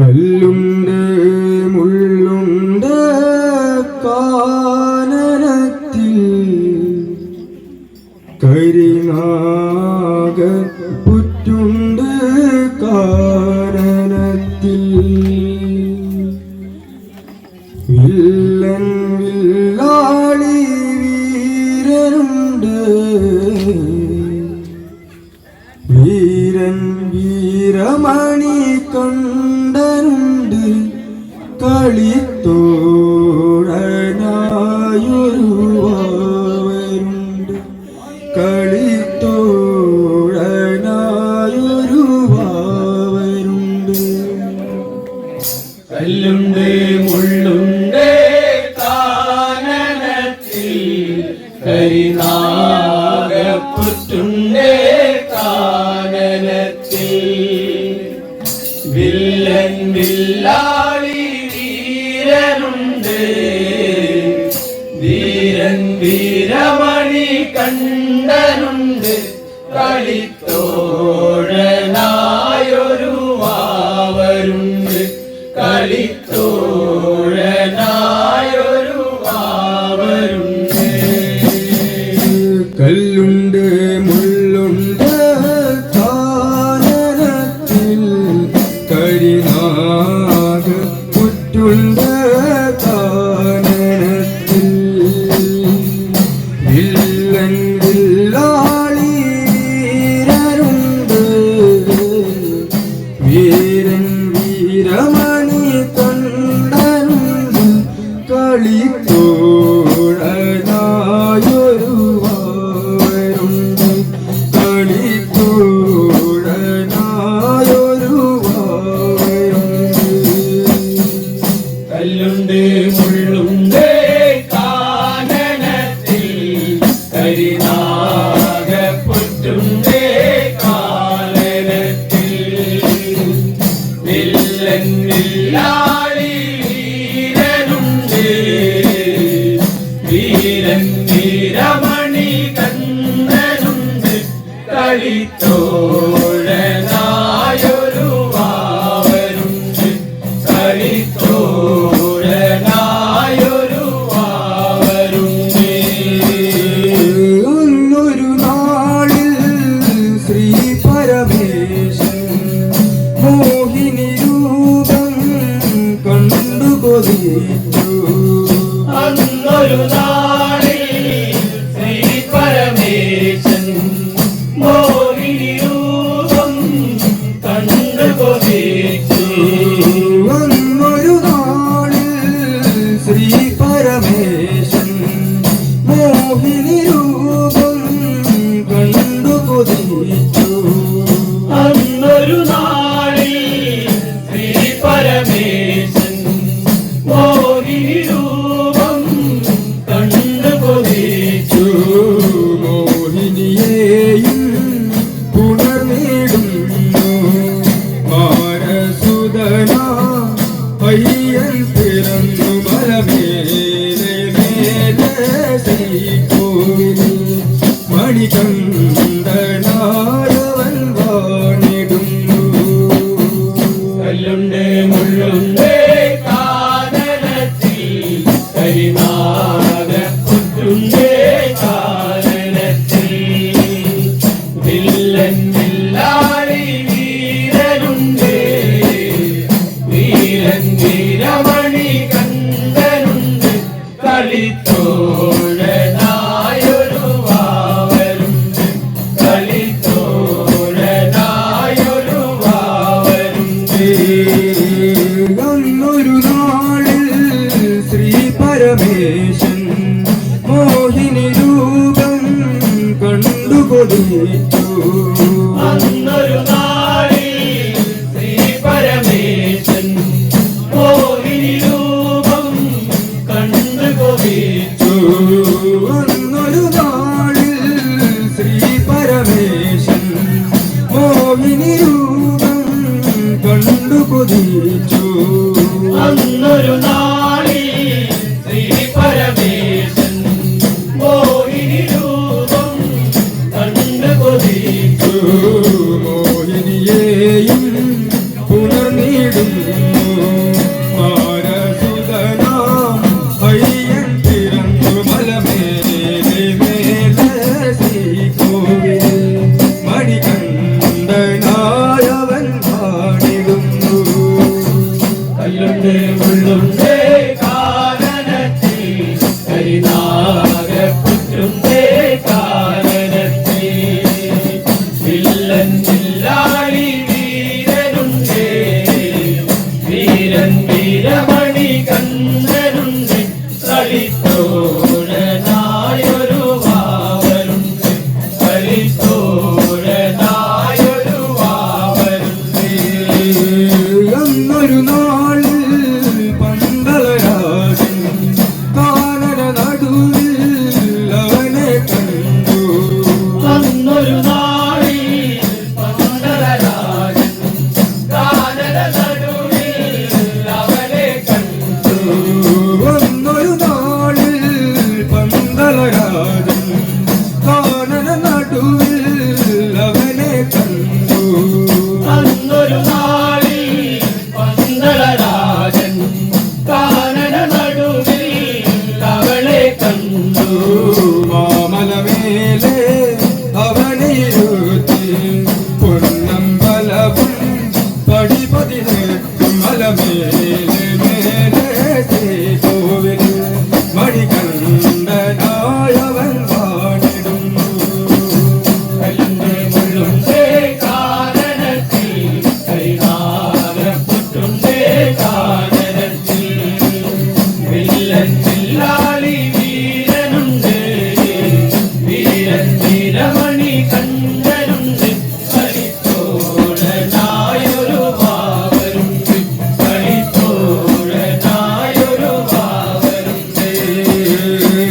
കല്ലുണ്ട് മുള്ളുണ്ട് കാനനത്തിൽ. കരിനാഗ പുറ്റുണ്ട് കാനനത്തിൽ. Villain കളിത്തോഴനായൊരുവരുണ്ട് കളിത്തോഴനായൊരുവരുണ്ട് കല്ലുണ്ട് മുള്ളുണ്ട് കാനനത്തിൽ കരിനാ കണ്ടനുണ്ട് കളിത്തോഴനായൊരു വാവരുണ്ട് കളിത്തോഴനായൊരു വാവരുണ്ട് കല്ലുണ്ട് മുള്ള meus meninos. പോരാളി വീരനുണ്ടേ. വീരൻ വീരമണി കണ്ണനുണ്ട്. കളിത്തോഴനായൊരു വാവരുണ്ട് കളിത്തോഴനായൊരു വാവരുണ്ട് എന്നൊരു നാ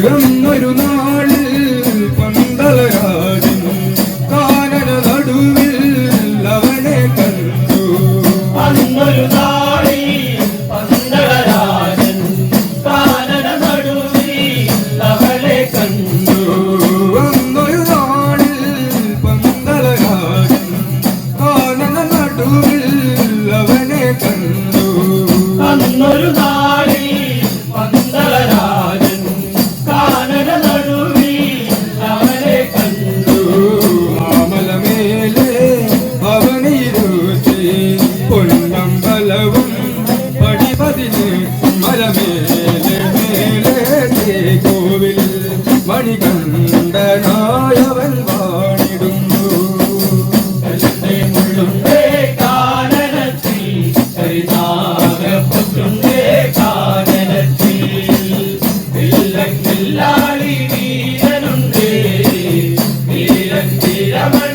何の色の പോയവൾ വാണിടുന്നു. കാനനത്തിൽ. ഹരിതാകപ്പെട്ടുണ്ടേ കാനനത്തിൽ. ഇല്ലെങ്കിൽ ലാളി വീരനുണ്ടേ. വീരൻ വീരമ